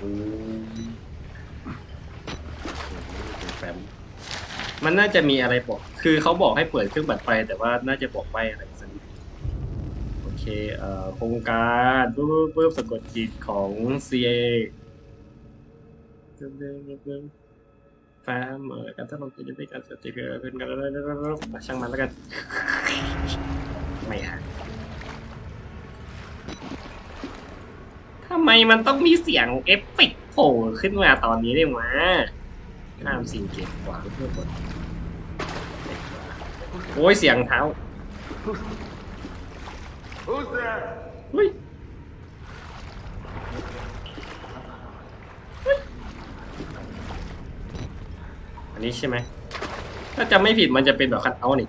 โอ้มมันน่าจะมีอะไรบอก คือเขาบอกให้เปิดเครื่องบัตรไฟแต่ว่าน่าจะบอกใบอะไรสักนิดโอเค เอ่อ โครงการปุ๊บปุ๊บสะกดจิตของ CA เดิมเดิมเดิมเดิมแฟมเอ่อการทดลองจิตด้วยการสติเกิดขึ้นกันแล้วช่างมันแล้วกัน ไม่ฮะ ทำไมมันต้องมีเสียงเอฟเฟกต์โผล่ขึ้นมาตอนนี้เนี่ยวะห้ามสิ่งเกียดขวางเพื่อนคนโอ้ยเสียงเท้าเฮ้ยอันนี้ใช่ไหม ถ้าจำไม่ผิดมันจะเป็นแบบคันเอาท์นี่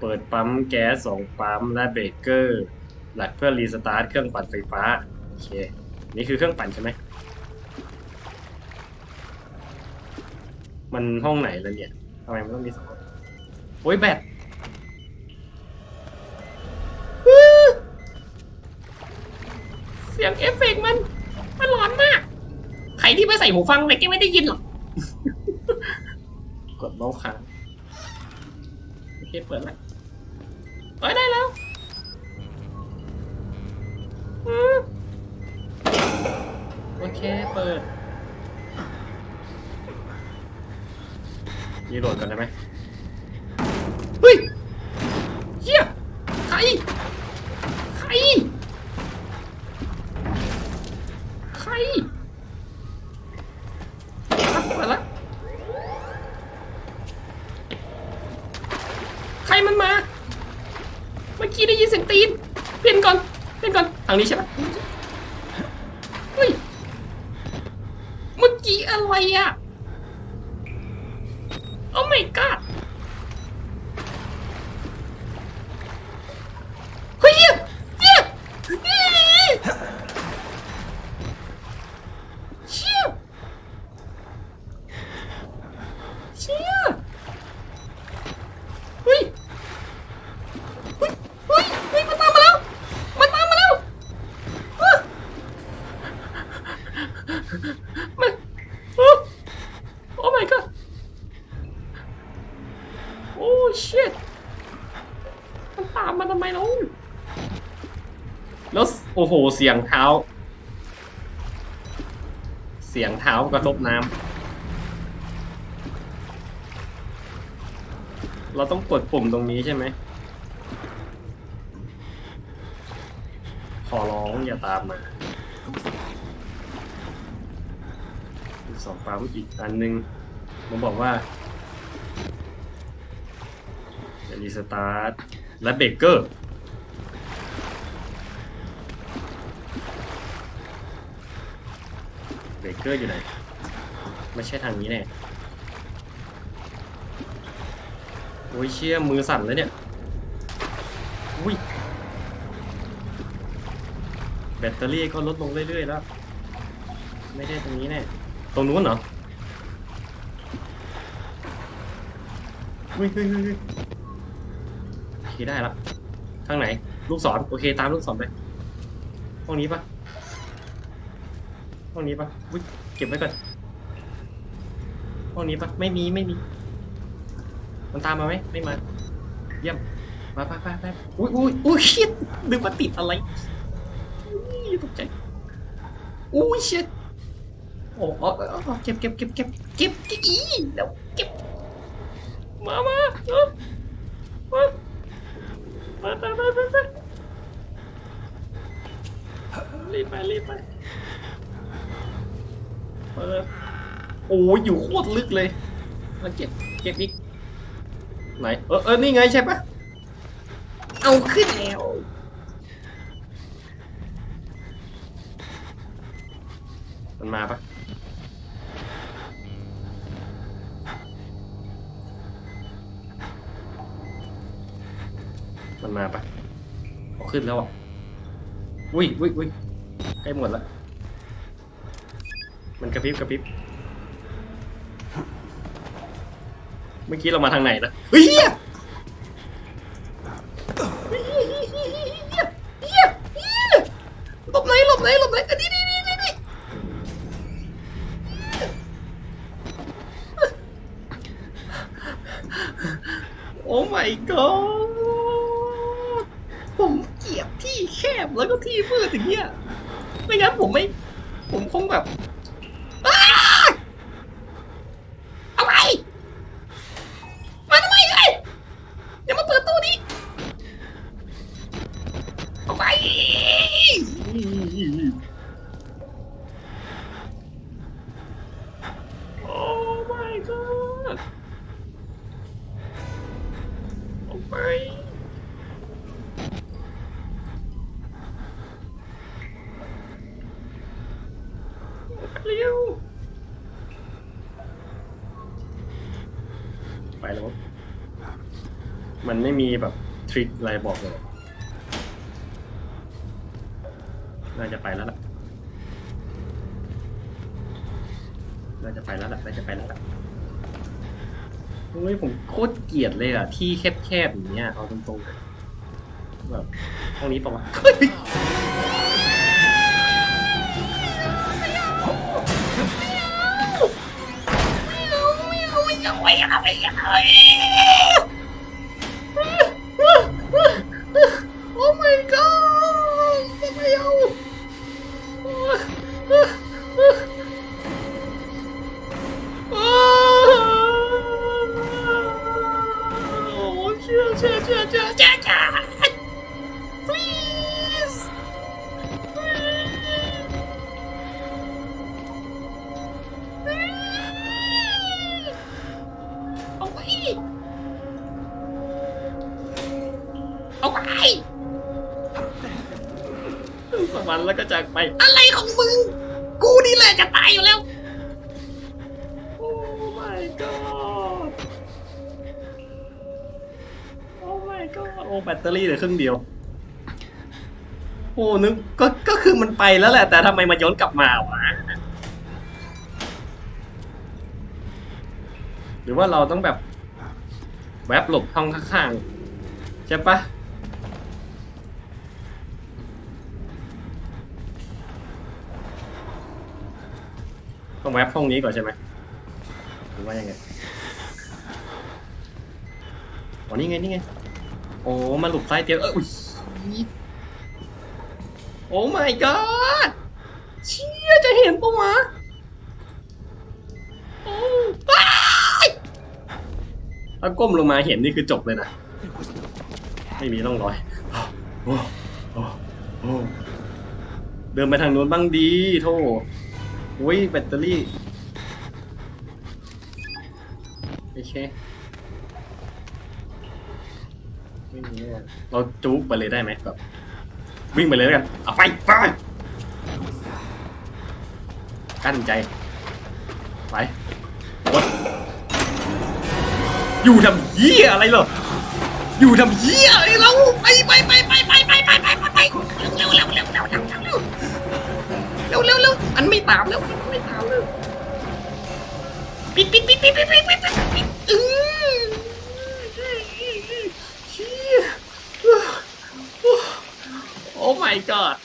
เปิดปั๊มแก๊สสองปั๊มและเบรกเกอร์ หลักเพื่อรีสตาร์ทเครื่องปั่นไฟฟ้า อเค นี่คือเครื่องปั่นใช่ไหม มันห้องไหนแล้วเนี่ยทำไมมันต้องมีสองห้องโอ้ยแบตเสียงเอฟเฟกต์มัน มันร้อนมาก ใครที่ไม่ใส่หูฟังเนี่ยแกไม่ได้ยินหรอก กดเมาส์ค้างโอเคเปิดแล้วเปิดได้แล้ว เปิดรีโหลดก่อนได้ไหมเฮ้ยเฮียใคร ใคร ใครอะเปิดละใครมันมา เมื่อกี้ได้ยินเสียงตีน เปลี่ยนก่อน เปลี่ยนก่อนทางนี้ใช่ปะเฮ้ย เมื่ อกี้อะไรอะ โอ้ my god เฮ้ยเหี้ยเหี้ยเหี้ย เชี่ยเชี่ยเฮ้ย เฮ้ย เฮ้ย เฮ้ย มันตามมาแล้ว มันตามมาแล้วอะมันโอ้ โอ้ my god โอ้ shit มันตามมาทำไมเล่ะแล้ว โอ้โห เสียงเท้า เสียงเท้ากระทบน้ำ เราต้องกดปุ่มตรงนี้ใช่ไหม ขอร้องอย่าตามมาสองปั๊มอีกอันหนึงผมบอกว่าจะรีสตาร์ทและเบรกเกอร์ เบรกเกอร์อยู่ไหนไม่ใช่ทางนี้แน่โอ้ยเชี่ยมือสั่นแล้วเนี่ยอุ้ยแบตเตอรี่ก็ลดลงเรื่อยๆแล้ว ไม่ได้ตรงนี้แน่ตรงนู้นเหรออุ้ยเฮ้ยเฮ้ยเฮ้ยโอเคได้ละทางไหน ลูกศรโอเคตามลูกศรไปห้องนี้ปะ ห้องนี้ปะอุ้ยเก็บไว้ก่อน ห้องนี้ปะไม่มีไม่มี มันตามมาไหมไม่มา เยี่ยม มาไปไปไปอุ้ยอุ้ยอุ้ยเชิดนึกว่าติดอะไรอุ้ยตกใจอุ้ยเชิดโอ้อ๋ออ๋อเก็บเก็บเก็บเก็บเก็บเก็บอีเดี๋ยวเก็บ มามาเออมามาไปไปไปไปรีบไปรีบไป เปิดโอ้ยอยู่โคตรลึกเลยแล้วเก็บเก็บอีกไหนเออเออนี่ไงใช่ปะเอาขึ้นแล้วมันมาปะมันมาปะเอาขึ้นแล้วอะอุ้ยอุ้ยอุ้ยใกล้หมดละ มันกระพริบกระพริบ เมื่อกี้เรามาทางไหนนะเฮียหลบไหนหลบไหนหลบไหนอันนี้นี่นี่นี่โอ้ my god ผมเกลียดที่แคบแล้วก็ที่มืดอย่างเงี้ย ไม่งั้นผมไม่ ผมคงแบบ วไปแล้ว มันไม่มีแบบทริคอะไรบอกเลย น่าจะไปแล้วล่ะ น่าจะไปแล้วล่ะ น่าจะไปแล้วล่ะโอ้ยผมโคตรเกลียดเลยอะ ที่แคบๆอย่างเงี้ยเอาตรงๆแบบห้องนี้ปะวะ Oh my god! Babayaw! Oh, shit, shit, Oh! เอาไปสวรรค์แล้วก็จากไป อะไรของมึง กูนี่แหละจะตายอยู่แล้ว โอ้ my god โอ้ my god โอ้แบตเตอรี่เหลือครึ่งเดียว โอ้ นึก ก็ ก็คือมันไปแล้วแหละ แต่ทำไมมาย้อนกลับมาวะ หรือว่าเราต้องแบบ แวบหลบห้องข้างๆ ใช่ปะ ต้องแวบห้องนี้ก่อนใช่ไหมหรือว่ายังไงอ๋อนี่ไงนี่ไง โอ้มาหลบใต้เตียงเอออุ้ยโอ้ my god เชี่ยจะเห็นปะวะโอ้อ้ายถ้าก้มลงมาเห็นนี่คือจบเลยนะ ไม่มีร่องรอยโอ้โอ้โอ้เดินไปทางนู้นบ้างดีโธ่ อุ้ยแบตเตอรี่โอเคไม่มีเราจุกไปเลยได้ไหมแบบวิ่งไปเลยแล้วกันเอาไปไปกั้นใจไปกดอยู่ทำเหี้ยอะไรเหรออยู่ทำเหี้ยอะไรเราไปไปไปไปไปไปไปไปไปไปเร็วเร็วเร็วเร็วเร็ว เร็วเร็วเร็วอันไม่ตามแล้วมันไม่ตามแล้วปิดปิดปิดปิดปิดปิดปิดปิดปิดอือชี่ยโอ้ my god